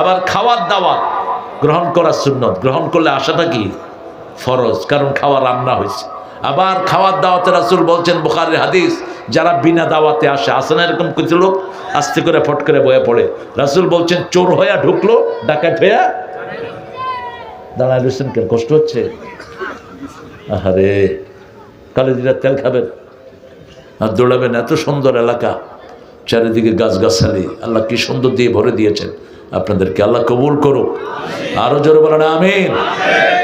আবার খাওয়ার দাওয়া গ্রহণ করা সুন্নত। গ্রহণ করলে আসাটা কি? ফরজ, কারণ খাওয়া রান্না হয়েছে। আবার খাওয়ার দাওয়াতে রাসুল বলছেন, বুখারের হাদিস, যারা বিনা দাওয়াতে আসে আসে না এরকম কিছু লোক? আস্তে করে ফট করে বয়ে পড়ে। রাসুল বলছেন, চোর হইয়া ঢুকলো, ডাকাত হইয়া দাঁড়ায় রয়েছেন কেন কষ্ট হচ্ছে? আহারে কালিজিরা তেল খাবেন? আর দৌড়াবেন, এত সুন্দর এলাকা, চারিদিকে গাছগাছালি। আল্লাহ কি সুন্দর দিয়ে ভরে দিয়েছেন। আপনাদেরকে আল্লাহ কবুল করুক। আরও জোরে বলেন, আমিন।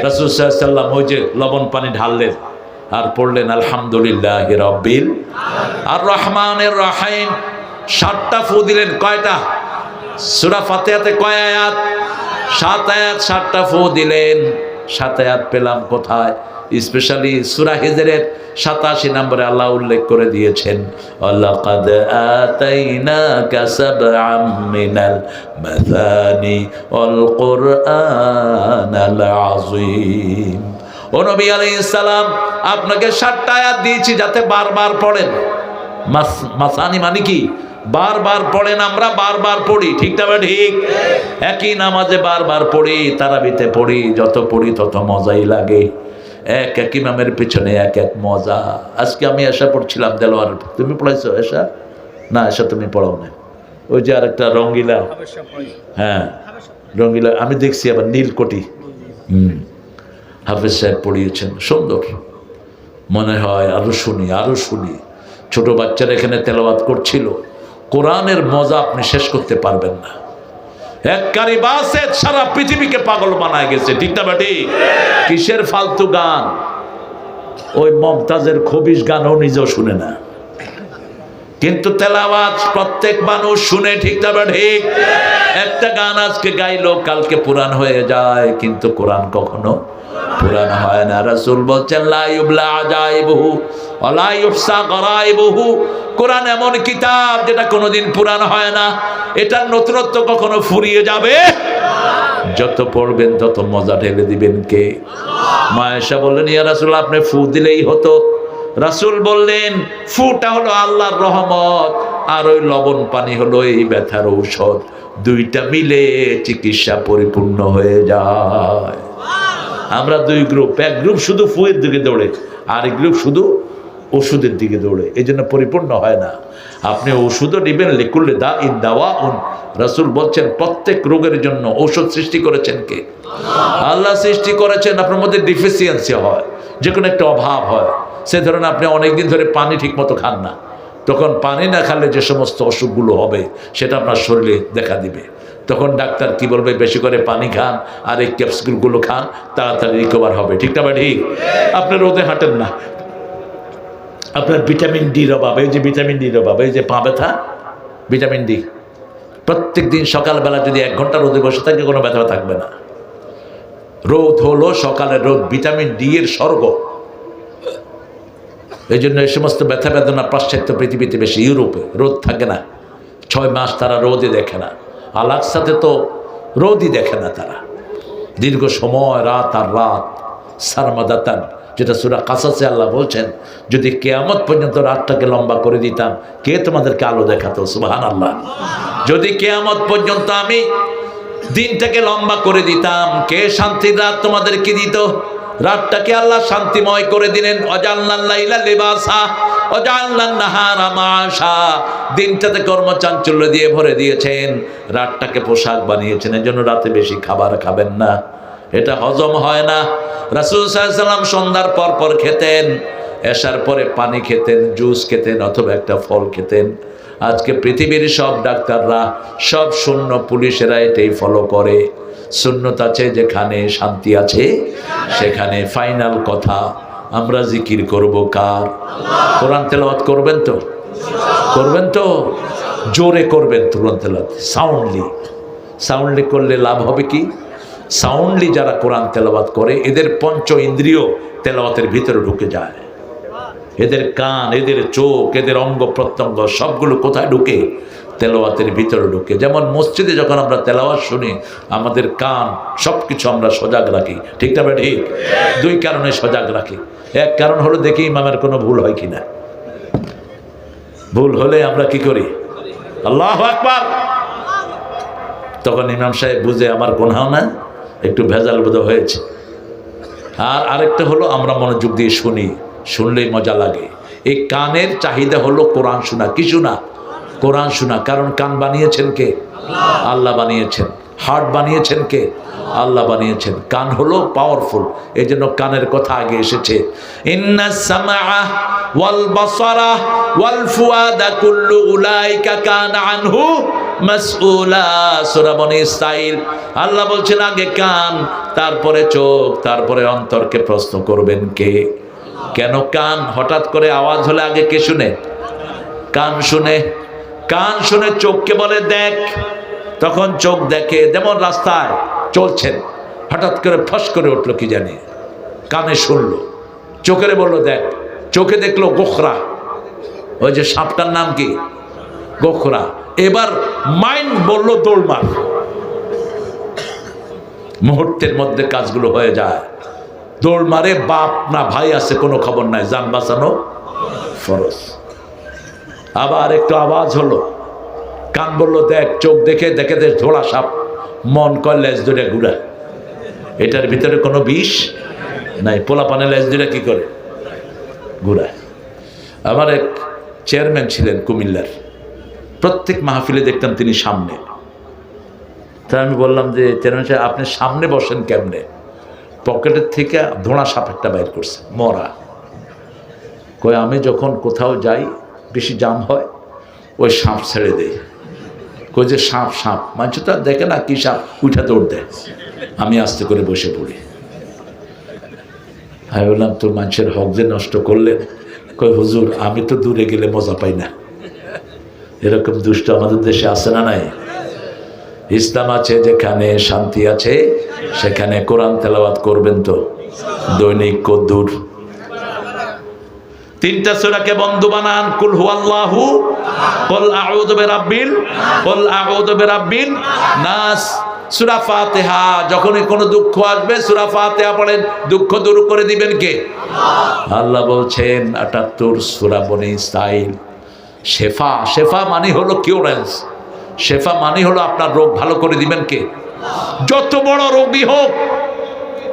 রাসুল সাল্লাম ওই যে লবণ পানি ঢাললেন, আর পড়লেন, আলহামদুলিল্লাহ রব্বিল আর রহমানের রাহাইম সাতটা ফু দিলেন, কয়টা? সুরা ফাতেহাতে কয় আয়াত? সাত আয়াত, সাতটা ফু দিলেন। সাত আয়াত পেলাম কোথায়? স্পেশালি সুরা হিজরের সাতাশি নম্বরে আল্লাহ উল্লেখ করে দিয়েছেন আল্লাকাদ আতাইনাকা সাবআম সালাম, আপনাকে সাতটা আয়াত দিয়েছি যাতে বারবার পড়েন। মাস- মাসানি মানে কি? বারবার পড়েন আমরা, বারবার পড়ি, ঠিক না ঠিক? একই নামাজে বারবার পড়ি, তারাবিতে পড়ি, যত পড়ি তত মজাই লাগে। এক এক ইমামের পিছনে এক এক মজা। আজকে আমি এসা পড়ছিলাম দেলোয়ার তুমি পড়াইছো এসা না এসা তুমি পড়াও না। ওই যে আর একটা রঙ্গিলা। হ্যাঁ রঙ্গিলা, আমি দেখছি আবার নীলকটি হুম, হাফেজ সাহেব পড়িয়েছেন, সুন্দর। মনে হয় আরও শুনি আরও শুনি। ছোট বাচ্চারা এখানে তেলাওয়াত করছিল। কোরআনের মজা আপনি শেষ করতে পারবেন না। এক কারি বাসে সারা পৃথিবীকে পাগল বানায় গেছে, ঠিক না বাটি? কিসের ফালতু গান? ওই মমতাজের খবিস গানও নিজেও শুনে না। কিন্তু তেলাওয়াত প্রত্যেক মানুষ শুনে, ঠিক না ঠিক একটা গান আজকে গাইলো, কালকে পুরাণ হয়ে যায়, কিন্তু কোরআন কখনো পুরাণ হয় না। রাসূল বলছেন কোরআন এমন কিতাব যেটা কোনোদিন পুরাণ হয় না। এটার নতুনত্ব কখনো ফুরিয়ে যাবে? যত পড়বেন, তত মজা ঢেলে দিবেন কে? মায়েশা বললেন, ইয়া রাসূল, আপনি ফু দিলেই হতো। রাসূল বললেন, ফুটা হলো আল্লাহর রহমত আর ওই লবণ পানি হলো এই ব্যথার ঔষধ। দুইটা মিলে চিকিৎসা পরিপূর্ণ হয়ে যায়। আমরা দুই গ্রুপ এক গ্রুপ শুধু ফুয়ের দিকে দৌড়ে আর এক গ্রুপ শুধু ওষুধের দিকে দৌড়ে। এই জন্য পরিপূর্ণ হয় না। আপনি ওষুধও নেবেন, লিকুল্লে দা ইন দাওয়া উন রাসুল বলছেন, প্রত্যেক রোগের জন্য ঔষধ সৃষ্টি করেছেন কে? আল্লাহ সৃষ্টি করেছেন, আপনার মধ্যে ডিফিসিয়েন্সি হয় যে কোনো একটা অভাব হয়। সে ধরেন আপনি অনেকদিন ধরে পানি ঠিক মতো খান না। তখন পানি না খালে যে সমস্ত অসুখগুলো হবে, সেটা আপনার শরীরে দেখা দিবে। তখন ডাক্তার কি বলবে? বেশি করে পানি খান আর এই ক্যাপসুলগুলো খান, তাড়াতাড়ি রিকভার হবে। ঠিক না ঠিক আপনি রোদে হাঁটেন না। আপনার ভিটামিন ডির অভাব, এই যে ভিটামিন ডির অভাব, এই যে পা ব্যথা, ভিটামিন ডি। প্রত্যেক দিন সকালবেলা যদি এক ঘণ্টা রোদে বসে থাকে, কোনো ব্যথা থাকবে না। রোদ হলো সকালের রোদ, ভিটামিন ডি এর স্বর্গ। এই জন্য এই সমস্ত ব্যথা বেদনা পাশ্চাত্য পৃথিবীতে বেশি ইউরোপে রোদ থাকে না। ছয় মাস তারা রোদে দেখে না। আলাকসাতে তো রোদই দেখে না তারা। দীর্ঘ সময়, রাত আর রাত, সারমাদাতান, যেটা সুরা কাসাসে আল্লাহ বলছেন, যদি কেয়ামত পর্যন্ত রাতটাকে লম্বা করে দিতাম, কে তোমাদেরকে আলো দেখাতো? সুবাহান আল্লাহ যদি কেয়ামত পর্যন্ত আমি দিনটাকে লম্বা করে দিতাম, কে শান্তির রাত তোমাদেরকে দিত? রাতটাকে আল্লাহ শান্তিময় করে দিলেন। দিনটাতে কর্মচাঞ্চল্য দিয়ে ভরে দিয়েছেন। রাতটাকে পোশাক বানিয়েছেন, এজন্য রাতে বেশি খাবার খাবেন না। এটা হজম হয় না। রাসুল সাল্লাম সন্ধ্যার পর পর খেতেন, এসার পরে পানি খেতেন, জুস খেতেন অথবা একটা ফল খেতেন। আজকে পৃথিবীর সব ডাক্তাররা, সব শূন্য পুলিশেরা এটাই ফলো করে। শূন্যত আছে, যেখানে শান্তি আছে, সেখানে ফাইনাল কথা। আমরা জিকির করব কার? কোরআন তেলাওয়াত করবেন তো? করবেন তো? জোরে করবেন কোরআন তেলাওয়াত সাউন্ডলি সাউন্ডলি করলে লাভ হবে কি? সাউন্ডলি যারা কোরআন তেলাওয়াত করে, এদের পঞ্চ ইন্দ্রিয় তেলাওয়াতের ভিতরে ঢুকে যায়। এদের কান, এদের চোখ, এদের অঙ্গ প্রত্যঙ্গ সবগুলো কোথায় ঢুকে? তেলাওয়াতের ভিতরে ঢুকে। যেমন মসজিদে যখন আমরা তেলাওয়াত শুনি, আমাদের কান সব কিছু আমরা সজাগ রাখি। ঠিক না ঠিক? দুই কারণে সজাগ রাখি। এক কারণ হলো দেখি ইমামের কোনো ভুল হয় কিনা। ভুল হলে আমরা কি করি? আল্লাহ আকবার! তখন ইমাম সাহেব বুঝে, আমার গোনাও না, একটু ভেজাল বোধ হয়েছে। আর আরেকটা হলো, আমরা মনোযোগ দিয়ে শুনি, শুনলেই মজা লাগে। এই কানের চাহিদা হলো কোরআন শোনা। কি শোনা? কোরআন শোনা। কারণ কান বানিয়েছেন কে? আল্লাহ বানিয়েছেন। হার্ট বানিয়েছেন কে? আল্লাহ বানিয়েছেন। কান হলো পাওয়ারফুল এই জন্য কানের কথা আগে এসেছে। আল্লাহ বলছেন, আগে কান, তারপরে চোখ, তারপরে অন্তরকে প্রশ্ন করবেন কে? কেন কান? হঠাৎ করে আওয়াজ হলে আগে কে শুনে? কান শুনে। কান শুনে চোখকে বলে, দেখ। তখন চোখ দেখে যেমন রাস্তায় চলছেন, হঠাৎ করে ফস করে উঠল কি জানি। কানে শুনলো, চোখেরে বলল, দেখ। চোখে দেখল গোখরা। ওই যে সাপটার নাম কি? গোখরা। এবার মাইন্ড বলল দৌড়মার মুহূর্তের মধ্যে কাজগুলো হয়ে যায়। দৌড় মারে, বাপ না ভাই আছে, কোনো খবর নাই। যান বাঁচানো ফরজ। আবার একটু আওয়াজ হলো। কান বলল, দেখ, চোখ দেখে দেখে দেখ ধোড়া সাপ। মন কয়, লেজ ধরে ঘুরা। এটার ভিতরে কোনো বিষ নাই। পোলা পানে লেজ ধরে কি করে? ঘুরায় আমার এক চেয়ারম্যান ছিলেন কুমিল্লার। প্রত্যেক মাহফিলে দেখতাম তিনি সামনে। তা আমি বললাম যে, চেয়ারম্যান সাহেব, আপনি সামনে বসেন কেমনে? পকেটের থেকে ধোঁড়া সাপ একটা বাইর করছে, মরা। কই আমি যখন কোথাও যাই বেশি জাম হয়, ওই সাপ ছেড়ে দেয়। কই যে সাপ সাপ। মানুষ তো দেখে না কি সাপ, উঠা দৌড় দেয়। আমি আস্তে করে বসে পড়ি। আমি বললাম, তোর মানুষের হক যে নষ্ট করলেন কই, হুজুর, আমি তো দূরে গেলে মজা পাই না। এরকম দুষ্ট আমাদের দেশে আছে না নাই? ইসলাম আছে, যেখানে শান্তি আছে, সেখানে কোরআন তেলাওয়াত করবেন তো। দৈনিক কদ্দুর তিনটা সূরাকে বন্ধু বানান? কুল হুয়াল্লাহু, কুল আউযু বিরাব্বিল, কুল আউযু বিরাব্বিন নাস। সূরা ফাতিহা, যখনই কোনো দুঃখ আসবে, সূরা ফাতিহা পড়েন, দুঃখ দূর করে দিবেন কে? আল্লাহ বলছেন 78 সূরা বনি ইসরাইল শেফা শেফা মানে হলো কিউরেন্স। শেফা মানে হলো আপনার রোগ ভালো করে দিবেন কে? যত বড় রোগী হোক,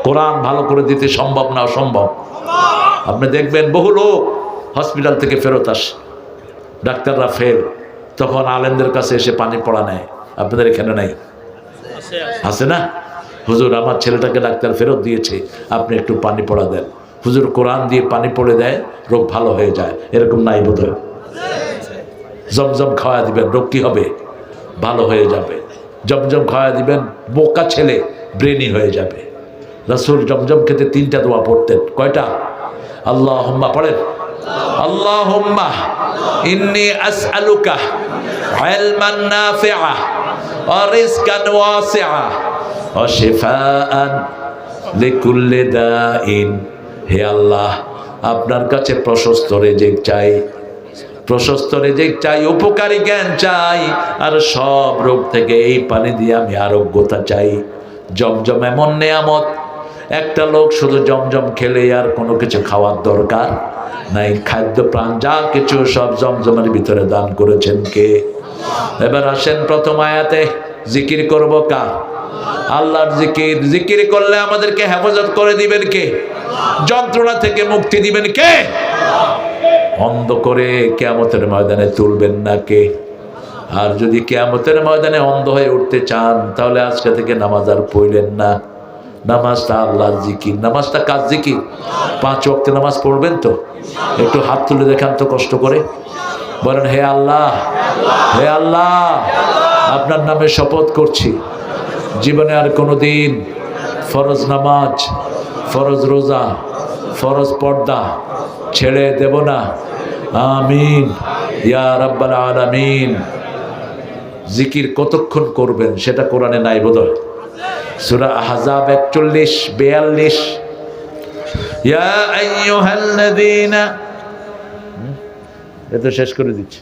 কোরআন ভালো করে দিতে সম্ভব না অসম্ভব। আপনি দেখবেন বহু লোক হসপিটাল থেকে ফেরত আসে। ডাক্তাররা ফেল তখন আলেমদের কাছে এসে পানি পড়া নেয়। আপনাদের এখানে নাই? আছে না? হুজুর, আমার ছেলেটাকে ডাক্তার ফেরত দিয়েছে। আপনি একটু পানি পড়া দেন। হুজুর, কোরআন দিয়ে পানি পড়ে দেয়, রোগ ভালো হয়ে যায়। এরকম নাই বোধ জমজম খাওয়া দিবেন, রোগ কি হবে? ভালো হয়ে যাবে। জমজম খাওয়া দিবেন, বোকা ছেলে ব্রেনি হয়ে যাবে। রসুল জমজম খেতে তিনটা দোয়া পড়তেন। কয়টা? আল্লাহ হম্মা পড়েন? আসআলুকা ইলমান নাফিআ ওয়া রিজকান ওয়াসিআ ওয়া শিফাআন লিকুল্লি দাইন। হে আল্লাহ, আপনার কাছে প্রশস্ত রেজেক চাই। প্রশস্ত রেজেক চাই, উপকারী জ্ঞান চাই। আর সব রোগ থেকে এই পানি দিয়ে আমি আরোগ্যতা চাই। জমজম এমন নেয়ামত একটা লোক শুধু জমজম খেলে আর কোনো কিছু খাওয়ার দরকার নাই। খাদ্য প্রাণ যা কিছু সব জমজমের ভিতরে দান করেছেন কে? এবার আসেন প্রথম আয়াতে, জিকির করব কা আল্লাহর জিকির। জিকির করলে আমাদেরকে হেফাজত করে দিবেন কে? যন্ত্রণা থেকে মুক্তি দিবেন কে? অন্ধ করে কেয়ামতের ময়দানে তুলবেন না কে? আর যদি কেয়ামতের ময়দানে অন্ধ হয়ে উঠতে চান, তাহলে আজকে থেকে নামাজ আর পড়লেন না। নামাজটা আল্লাহ জিকির। নামাজটা কাজ জিকির? পাঁচ ওয়াক্তে নামাজ পড়বেন তো? একটু হাত তুলে দেখান তো কষ্ট করে। বলেন, হে আল্লাহ হে আল্লাহ, আপনার নামে শপথ করছি। জীবনে আর কোনো দিন ফরজ নামাজ, ফরজ রোজা, ফরজ পর্দা ছেড়ে দেব না। আমিন। ইয়া রাব্বাল আলামিন। জিকির কতক্ষণ করবেন সেটা কোরআনে নাই বোধহয়। সূরা আহজাব 41 42 ইয়া আইয়ুহাল্লাযীনা এটা শেষ করে দিচ্ছি।